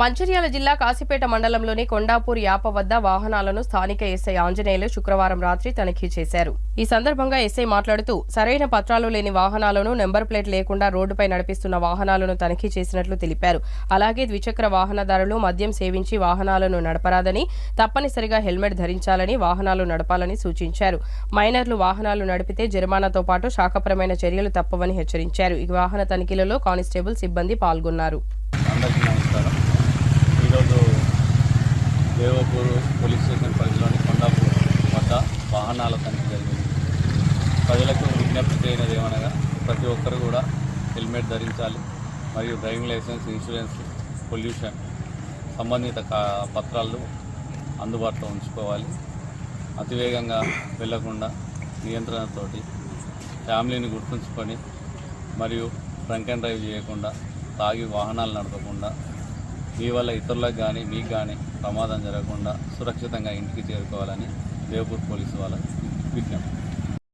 మంచిర్యాల జిల్లా కాశీపేట మండలంలోని కొండాపూర్ యాప వద్ద వాహనాలను స్థానిక ఎస్ఐ ఆంజనేయులు శుక్రవారం రాత్రి తనిఖీ చేశారు. ఈ సందర్భంగా ఎస్ఐ మాట్లాడుతూ సరైన పత్రాలు లేని వాహనాలను నెంబర్ ప్లేట్ లేకుండా రోడ్డుపై నడిపిస్తున్న వాహనాలను తనిఖీ చేసినట్లు తెలిపారు. అలాగే ద్విచక్ర వాహనదారులు మద్యం సేవించి వాహనాలను నడపరాదని తప్పనిసరిగా హెల్మెట్ ధరించాలని వాహనాలు నడపాలని సూచించారు. మైనర్లు వాహనాలు నడిపితే జరిమానాతో పాటు శాఖపరమైన చర్యలు తప్పవని హెచ్చరించారు. ఈ వాహన తనిఖీలలో కానిస్టేబుల్ సిబ్బంది పాల్గొన్నారు. కొండాపూర్ పోలీస్ స్టేషన్ పరిధిలోని కొండాపూర్ వద్ద వాహనాల తనిఖీ జరిగింది. ప్రజలకు విజ్ఞప్తి చేయనది ఏమనగా ప్రతి ఒక్కరు కూడా హెల్మెట్ ధరించాలి మరియు డ్రైవింగ్ లైసెన్స్ ఇన్సూరెన్స్ పొల్యూషన్ సంబంధిత కా- పత్రాలు అందుబాటులో ఉంచుకోవాలి. అతివేగంగా వెళ్ళకుండా నియంత్రణతోటి ఫ్యామిలీని గుర్తుంచుకొని మరియు డ్రంక్ అండ్ డ్రైవ్ చేయకుండా తాగి వాహనాలు నడపకుండా మీ వల్ల ఇతరులకు కానీ మీకు కానీ ప్రమాదం జరగకుండా సురక్షితంగా ఇంటికి చేరుకోవాలని దేవపూర్ పోలీసు వాళ్ళ విజ్ఞప్తి.